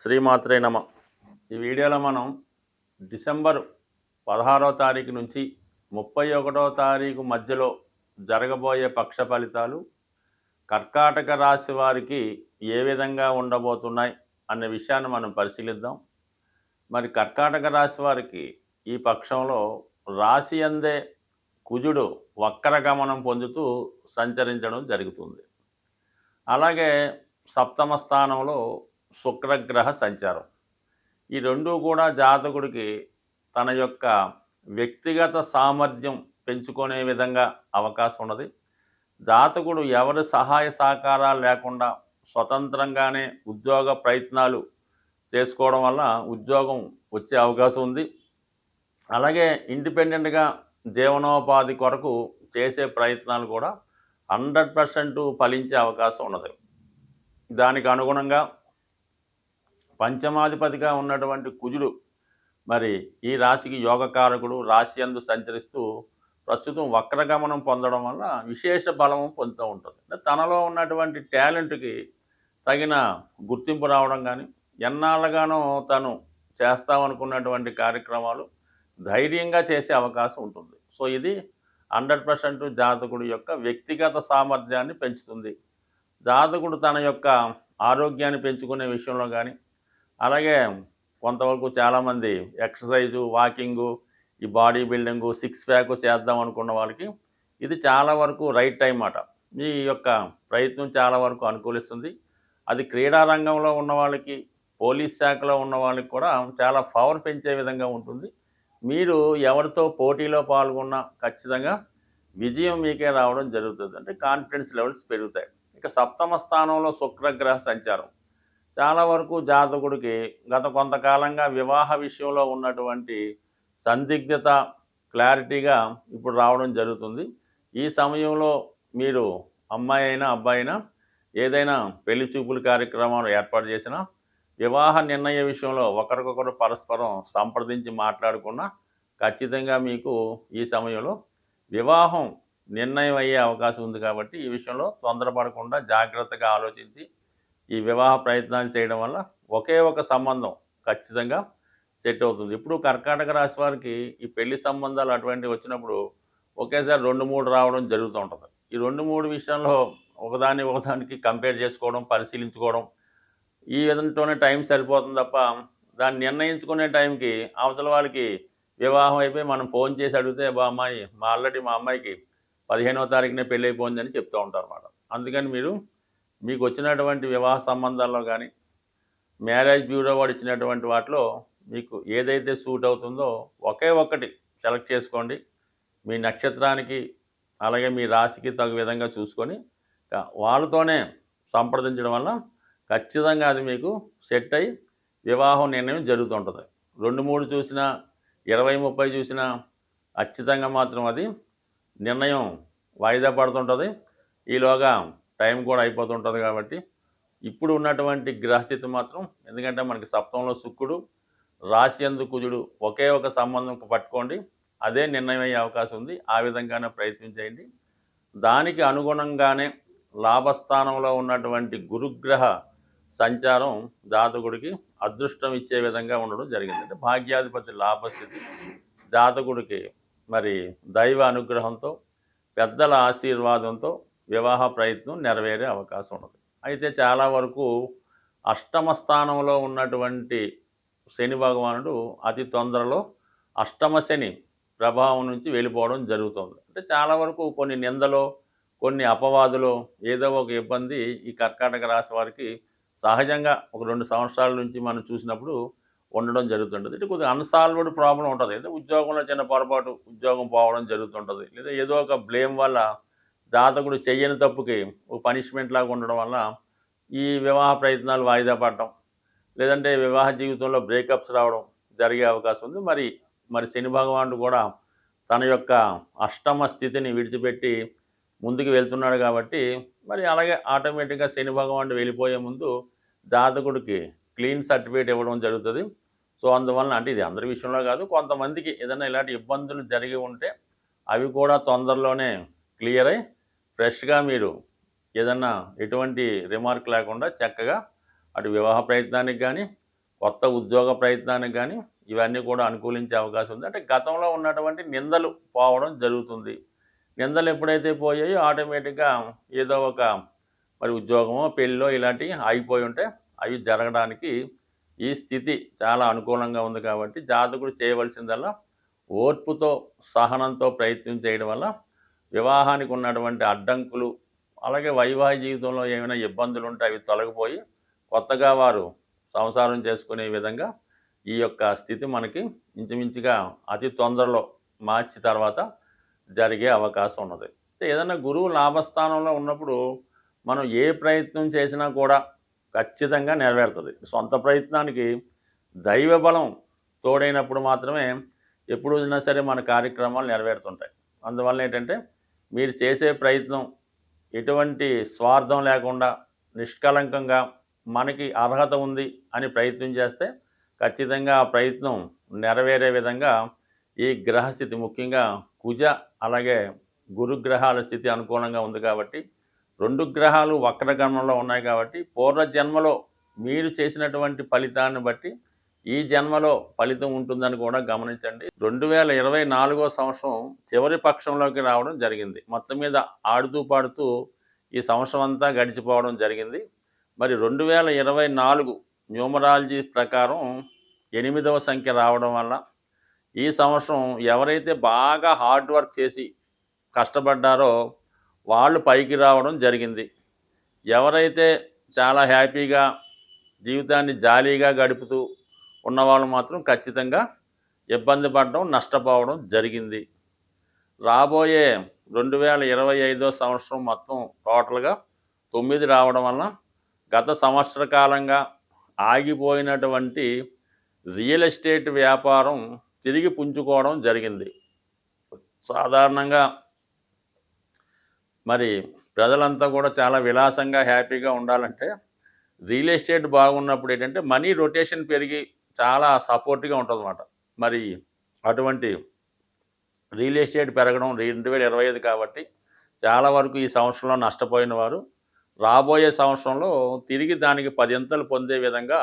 శ్రీమాత్రే నమ. ఈ వీడియోలో మనం డిసెంబర్ పదహారో తారీఖు నుంచి ముప్పై ఒకటో తారీఖు మధ్యలో జరగబోయే పక్ష ఫలితాలు కర్కాటక రాశి వారికి ఏ విధంగా ఉండబోతున్నాయి అనే విషయాన్ని మనం పరిశీలిద్దాం. మరి కర్కాటక రాశి వారికి ఈ పక్షంలో రాశి అందే కుజుడు వక్రగమనం పొందుతూ సంచరించడం జరుగుతుంది. అలాగే సప్తమ స్థానంలో శుక్రగ్రహ సంచారం. ఈ రెండు కూడా జాతకుడికి తన యొక్క వ్యక్తిగత సామర్థ్యం పెంచుకునే విధంగా అవకాశం ఉన్నది. జాతకుడు ఎవరి సహాయ సహకారాలు లేకుండా స్వతంత్రంగానే ఉద్యోగ ప్రయత్నాలు చేసుకోవడం వల్ల ఉద్యోగం వచ్చే అవకాశం ఉంది. అలాగే ఇండిపెండెంట్గా జీవనోపాధి కొరకు చేసే ప్రయత్నాలు కూడా హండ్రెడ్ పర్సెంట్ ఫలించే అవకాశం ఉన్నది. దానికి అనుగుణంగా పంచమాధిపతిగా ఉన్నటువంటి కుజుడు మరి ఈ రాశికి యోగకారకుడు రాశి అందు సంచరిస్తూ ప్రస్తుతం వక్రగమనం పొందడం వల్ల విశేష బలం పొందుతూ ఉంటుంది. అంటే తనలో ఉన్నటువంటి టాలెంట్కి తగిన గుర్తింపు రావడం కానీ ఎన్నాళ్ళగానో తను చేస్తామనుకున్నటువంటి కార్యక్రమాలు ధైర్యంగా చేసే అవకాశం ఉంటుంది. సో ఇది హండ్రెడ్ పర్సెంట్ జాతకుడి యొక్క వ్యక్తిగత సామర్థ్యాన్ని పెంచుతుంది. జాతకుడు తన యొక్క ఆరోగ్యాన్ని పెంచుకునే విషయంలో కానీ అలాగే కొంతవరకు చాలామంది ఎక్సర్సైజు వాకింగు ఈ బాడీ బిల్డింగు సిక్స్ ప్యాక్ చేద్దాం అనుకున్న వాళ్ళకి ఇది చాలా వరకు రైట్ టైం అట. మీ యొక్క ప్రయత్నం చాలా వరకు అనుకూలిస్తుంది. అది క్రీడా రంగంలో ఉన్న వాళ్ళకి పోలీస్ శాఖలో ఉన్న వాళ్ళకి కూడా చాలా పవర్ పెంచే విధంగా ఉంటుంది. మీరు ఎవరితో పోటీలో పాల్గొన్నా ఖచ్చితంగా విజయం మీకే రావడం జరుగుతుంది. అంటే కాన్ఫిడెన్స్ లెవెల్స్ పెరుగుతాయి. ఇక సప్తమ స్థానంలో శుక్రగ్రహ సంచారం. చాలా వరకు జాతకుడికి గత కొంతకాలంగా వివాహ విషయంలో ఉన్నటువంటి సందిగ్ధత క్లారిటీగా ఇప్పుడు రావడం జరుగుతుంది. ఈ సమయంలో మీరు అమ్మాయి అయినా అబ్బాయి అయినా ఏదైనా పెళ్ళి చూపుల కార్యక్రమాలు ఏర్పాటు చేసినా వివాహ నిర్ణయ విషయంలో ఒకరికొకరు పరస్పరం సంప్రదించి మాట్లాడుకున్నా ఖచ్చితంగా మీకు ఈ సమయంలో వివాహం నిర్ణయం అయ్యే అవకాశం ఉంది కాబట్టి ఈ విషయంలో తొందరపడకుండా జాగ్రత్తగా ఆలోచించి ఈ వివాహ ప్రయత్నాలు చేయడం వల్ల ఒకే ఒక సంబంధం ఖచ్చితంగా సెట్ అవుతుంది. ఇప్పుడు కర్కాటక రాశి వారికి ఈ పెళ్ళి సంబంధాలు అటువంటివి వచ్చినప్పుడు ఒకేసారి రెండు మూడు రావడం జరుగుతూ ఉంటుంది. ఈ రెండు మూడు విషయంలో ఒకదాన్ని ఒకదానికి కంపేర్ చేసుకోవడం పరిశీలించుకోవడం ఈ విధంతోనే టైం సరిపోతుంది తప్ప దాన్ని నిర్ణయించుకునే టైంకి అవతల వాళ్ళకి వివాహం అయిపోయి మనం ఫోన్ చేసి అడిగితే బా అమ్మాయి మా ఆల్రెడీ మా అమ్మాయికి పదిహేనవ తారీఖునే పెళ్ళి అయిపోయిందని చెప్తూ ఉంటారు అన్నమాట. అందుకని మీరు మీకు వచ్చినటువంటి వివాహ సంబంధాల్లో కానీ మ్యారేజ్ బ్యూరో వాడు ఇచ్చినటువంటి వాటిలో మీకు ఏదైతే సూట్ అవుతుందో ఒకే ఒక్కటి సెలెక్ట్ చేసుకోండి. మీ నక్షత్రానికి అలాగే మీ రాశికి తగు విధంగా చూసుకొని వాళ్ళతోనే సంప్రదించడం వల్ల ఖచ్చితంగా అది మీకు సెట్ అయ్యి వివాహం నిర్ణయం జరుగుతుంటుంది. రెండు మూడు చూసినా ఇరవై ముప్పై చూసినా ఖచ్చితంగా మాత్రం అది నిర్ణయం వాయిదా పడుతుంటుంది. ఈలోగా టైం కూడా అయిపోతుంటుంది కాబట్టి ఇప్పుడు ఉన్నటువంటి గ్రహస్థితి మాత్రం ఎందుకంటే మనకి సప్తంలో శుక్రుడు రాశి కుజుడు ఒకే ఒక సంబంధం పట్టుకోండి అదే నిర్ణయం అయ్యే అవకాశం ఉంది ఆ విధంగానే ప్రయత్నం చేయండి. దానికి అనుగుణంగానే లాభస్థానంలో ఉన్నటువంటి గురుగ్రహ సంచారం జాతకుడికి అదృష్టం ఇచ్చే విధంగా ఉండడం జరిగింది. అంటే భాగ్యాధిపతి లాభస్థితి జాతకుడికి మరి దైవ అనుగ్రహంతో పెద్దల ఆశీర్వాదంతో వివాహ ప్రయత్నం నెరవేరే అవకాశం ఉండదు. అయితే చాలా వరకు అష్టమ స్థానంలో ఉన్నటువంటి శని భగవానుడు అతి తొందరలో అష్టమ శని ప్రభావం నుంచి వెళ్ళిపోవడం జరుగుతుంది. అంటే చాలా వరకు కొన్ని నిందలో కొన్ని అపవాదులో ఏదో ఒక ఇబ్బంది ఈ కర్కాటక రాశి వారికి సహజంగా ఒక రెండు సంవత్సరాల నుంచి మనం చూసినప్పుడు ఉండడం జరుగుతుంటుంది. అంటే కొద్దిగా అన్సాల్వ్డ్ ప్రాబ్లం ఉంటుంది. అంటే ఉద్యోగంలో చిన్న పొరపాటు ఉద్యోగం పోవడం జరుగుతుంటుంది. లేదా ఏదో ఒక బ్లేమ్ వల్ల జాతకుడు చెయ్యని తప్పుకి ఒక పనిష్మెంట్ లాగా ఉండడం వల్ల ఈ వివాహ ప్రయత్నాలు వాయిదా పడటం లేదంటే వివాహ జీవితంలో బ్రేకప్స్ రావడం జరిగే అవకాశం ఉంది. మరి మరి శని భగవానుడు కూడా తన యొక్క అష్టమ స్థితిని విడిచిపెట్టి ముందుకు వెళ్తున్నాడు కాబట్టి మరి అలాగే ఆటోమేటిక్గా శని భగవానుడు వెళ్ళిపోయే ముందు జాతకుడికి క్లీన్ సర్టిఫికేట్ ఇవ్వడం జరుగుతుంది. సో అందువలన అంటే ఇది అందరి విషయంలో కాదు కొంతమందికి ఏదైనా ఇలాంటి ఇబ్బందులు జరిగి ఉంటే అవి కూడా తొందరలోనే క్లియర్ అయి ఫ్రెష్గా మీరు ఏదన్నా ఎటువంటి రిమార్క్ లేకుండా చక్కగా అటు వివాహ ప్రయత్నానికి కానీ కొత్త ఉద్యోగ ప్రయత్నానికి కానీ ఇవన్నీ కూడా అనుకూలించే అవకాశం ఉంది. అంటే గతంలో ఉన్నటువంటి నిందలు పోవడం జరుగుతుంది. నిందలు ఎప్పుడైతే పోయాయో ఆటోమేటిక్గా ఏదో ఒక మరి ఉద్యోగమో పెళ్ళో ఇలాంటివి ఆగిపోయి ఉంటే అవి జరగడానికి ఈ స్థితి చాలా అనుకూలంగా ఉంది కాబట్టి జాతకుడు చేయవలసిందల్లా ఓర్పుతో సహనంతో ప్రయత్నం చేయడం వల్ల వివాహానికి ఉన్నటువంటి అడ్డంకులు అలాగే వైవాహిక జీవితంలో ఏమైనా ఇబ్బందులు ఉంటే అవి తొలగిపోయి కొత్తగా వారు సంసారం చేసుకునే విధంగా ఈ యొక్క స్థితి మనకి ఇంచుమించుగా అతి తొందరలో మార్చి తర్వాత జరిగే అవకాశం ఉన్నది. ఏదైనా గురువు లాభస్థానంలో ఉన్నప్పుడు మనం ఏ ప్రయత్నం చేసినా కూడా ఖచ్చితంగా నెరవేరుతుంది. సొంత ప్రయత్నానికి దైవ బలం తోడైనప్పుడు మాత్రమే ఎప్పుడు సరే మన కార్యక్రమాలు నెరవేరుతుంటాయి. అందువల్ల ఏంటంటే మీరు చేసే ప్రయత్నం ఎటువంటి స్వార్థం లేకుండా నిష్కలంకంగా మనకి అర్హత ఉంది అని ప్రయత్నం చేస్తే ఖచ్చితంగా ఆ ప్రయత్నం నెరవేరే విధంగా ఈ గ్రహస్థితి ముఖ్యంగా కుజ అలాగే గురుగ్రహాల స్థితి అనుకూలంగా ఉంది కాబట్టి రెండు గ్రహాలు వక్రగమనంలో ఉన్నాయి కాబట్టి పూర్వజన్మలో మీరు చేసినటువంటి ఫలితాన్ని బట్టి ఈ జన్మలో ఫలితం ఉంటుందని కూడా గమనించండి. రెండు వేల ఇరవై నాలుగో సంవత్సరం చివరి పక్షంలోకి రావడం జరిగింది. మొత్తం మీద ఆడుతూ పాడుతూ ఈ సంవత్సరం అంతా గడిచిపోవడం జరిగింది. మరి రెండు వేల ఇరవై నాలుగు న్యూమరాలజీ ప్రకారం ఎనిమిదవ సంఖ్య రావడం వల్ల ఈ సంవత్సరం ఎవరైతే బాగా హార్డ్ వర్క్ చేసి కష్టపడ్డారో వాళ్ళు పైకి రావడం జరిగింది. ఎవరైతే చాలా హ్యాపీగా జీవితాన్ని జాలీగా గడుపుతూ ఉన్నవాళ్ళు మాత్రం ఖచ్చితంగా ఇబ్బంది పడడం నష్టపోవడం జరిగింది. రాబోయే రెండు వేల ఇరవై ఐదో సంవత్సరం మొత్తం టోటల్గా తొమ్మిది రావడం వల్ల గత సంవత్సర కాలంగా ఆగిపోయినటువంటి రియల్ ఎస్టేట్ వ్యాపారం తిరిగి పుంజుకోవడం జరిగింది. సాధారణంగా మరి ప్రజలంతా కూడా చాలా విలాసంగా హ్యాపీగా ఉండాలంటే రియల్ ఎస్టేట్ బాగున్నప్పుడు ఏంటంటే మనీ రొటేషన్ పెరిగి చాలా సపోర్ట్గా ఉంటుంది అన్నమాట మరి అటువంటి రియల్ ఎస్టేట్ పెరగడం రెండు వేల ఇరవై ఐదు కాబట్టి చాలా వరకు ఈ సంవత్సరంలో నష్టపోయిన వారు. రాబోయే సంవత్సరంలో తిరిగి దానికి పదింతలు పొందే విధంగా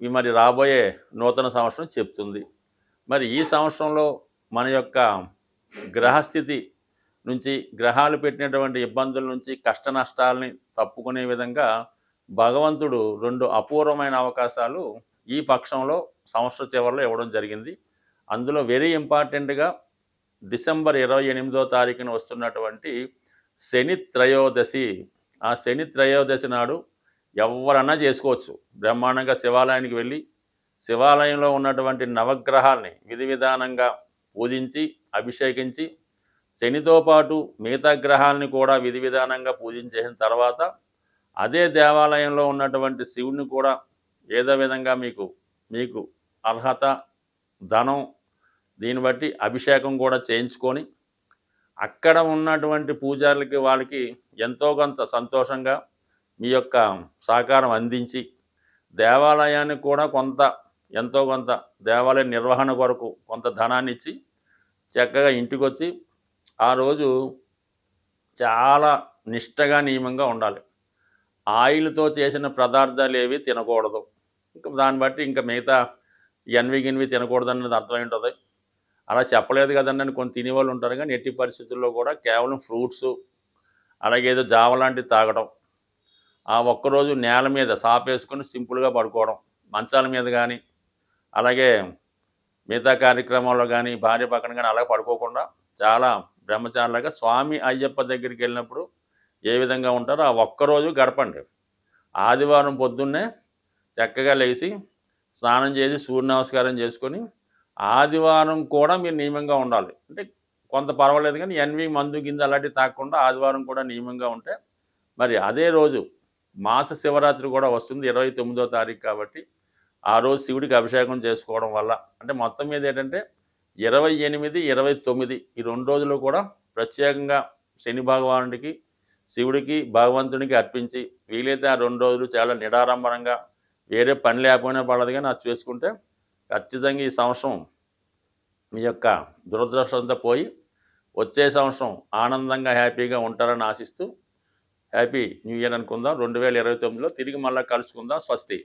మరి రాబోయే నూతన సంవత్సరం చెప్తుంది. మరి ఈ సంవత్సరంలో మన యొక్క గ్రహస్థితి నుంచి గ్రహాలు పెట్టినటువంటి ఇబ్బందుల నుంచి కష్ట నష్టాలని తప్పుకునే విధంగా భగవంతుడు రెండు అపూర్వమైన అవకాశాలు ఈ పక్షంలో సంవత్సర చివరిలో ఇవ్వడం జరిగింది. అందులో వెరీ ఇంపార్టెంట్గా డిసెంబర్ ఇరవై ఎనిమిదో తారీఖున వస్తున్నటువంటి శని త్రయోదశి. ఆ శని త్రయోదశి నాడు ఎవరన్నా చేసుకోవచ్చు. బ్రహ్మాండంగా శివాలయానికి వెళ్ళి శివాలయంలో ఉన్నటువంటి నవగ్రహాల్ని విధి విధానంగా పూజించి అభిషేకించి శనితో పాటు మిగతా గ్రహాలని కూడా విధి విధానంగా పూజించేసిన తర్వాత అదే దేవాలయంలో ఉన్నటువంటి శివుడిని కూడా ఏదో విధంగా మీకు మీకు అర్హత ధనం దీన్ని బట్టి అభిషేకం కూడా చేయించుకొని అక్కడ ఉన్నటువంటి పూజారులకి వాళ్ళకి ఎంతో కొంత సంతోషంగా మీ యొక్క సహకారం అందించి దేవాలయానికి కూడా కొంత ఎంతో కొంత దేవాలయ నిర్వహణ కొరకు కొంత ధనాన్ని ఇచ్చి చక్కగా ఇంటికి వచ్చి ఆ రోజు చాలా నిష్టగా నియమంగా ఉండాలి. ఆయిల్తో చేసిన పదార్థాలు ఏవి తినకూడదు. ఇంకా దాన్ని బట్టి ఇంకా మిగతా ఎన్వి గిన్వి తినకూడదు అన్నది అర్థమై ఉంటుంది అలా చెప్పలేదు కదండి అని కొన్ని తినేవాళ్ళు ఉంటారు కానీ ఎట్టి పరిస్థితుల్లో కూడా కేవలం ఫ్రూట్స్ అలాగే ఏదో జావ లాంటివి తాగడం ఆ ఒక్కరోజు నేల మీద సాపేసుకొని సింపుల్గా పడుకోవడం మంచాల మీద కానీ అలాగే మిగతా కార్యక్రమాల్లో కానీ భార్య పక్కన కానీ అలా పడుకోకుండా చాలా బ్రహ్మచారులాగా స్వామి అయ్యప్ప దగ్గరికి వెళ్ళినప్పుడు ఏ విధంగా ఉంటారో ఆ ఒక్కరోజు గడపండి. ఆదివారం పొద్దున్నే చక్కగా లేచి స్నానం చేసి సూర్య నమస్కారం చేసుకొని ఆదివారం కూడా మీరు నియమంగా ఉండాలి. అంటే కొంత పర్వాలేదు కానీ ఎన్వి మందు గింజ అలాంటివి తాకుండా ఆదివారం కూడా నియమంగా ఉంటే మరి అదే రోజు మాస శివరాత్రి కూడా వస్తుంది ఇరవై తొమ్మిదో తారీఖు కాబట్టి ఆ రోజు శివుడికి అభిషేకం చేసుకోవడం వల్ల. అంటే మొత్తం మీద ఏంటంటే ఇరవై ఎనిమిది ఇరవై తొమ్మిది ఈ రెండు రోజులు కూడా ప్రత్యేకంగా శని భగవానుడికి శివుడికి భగవంతునికి అర్పించి వీలైతే ఆ రెండు రోజులు చాలా నిడారంభరంగా వేరే పని లేకపోయినా పడదు కానీ అది చేసుకుంటే ఖచ్చితంగా ఈ సంవత్సరం మీ యొక్క దురదృష్టంతో పోయి వచ్చే సంవత్సరం ఆనందంగా హ్యాపీగా ఉంటారని ఆశిస్తూ హ్యాపీ న్యూ ఇయర్ అనుకుందాం. రెండు వేల ఇరవై తొమ్మిదిలో తిరిగి మళ్ళీ కలుసుకుందాం. స్వస్తి.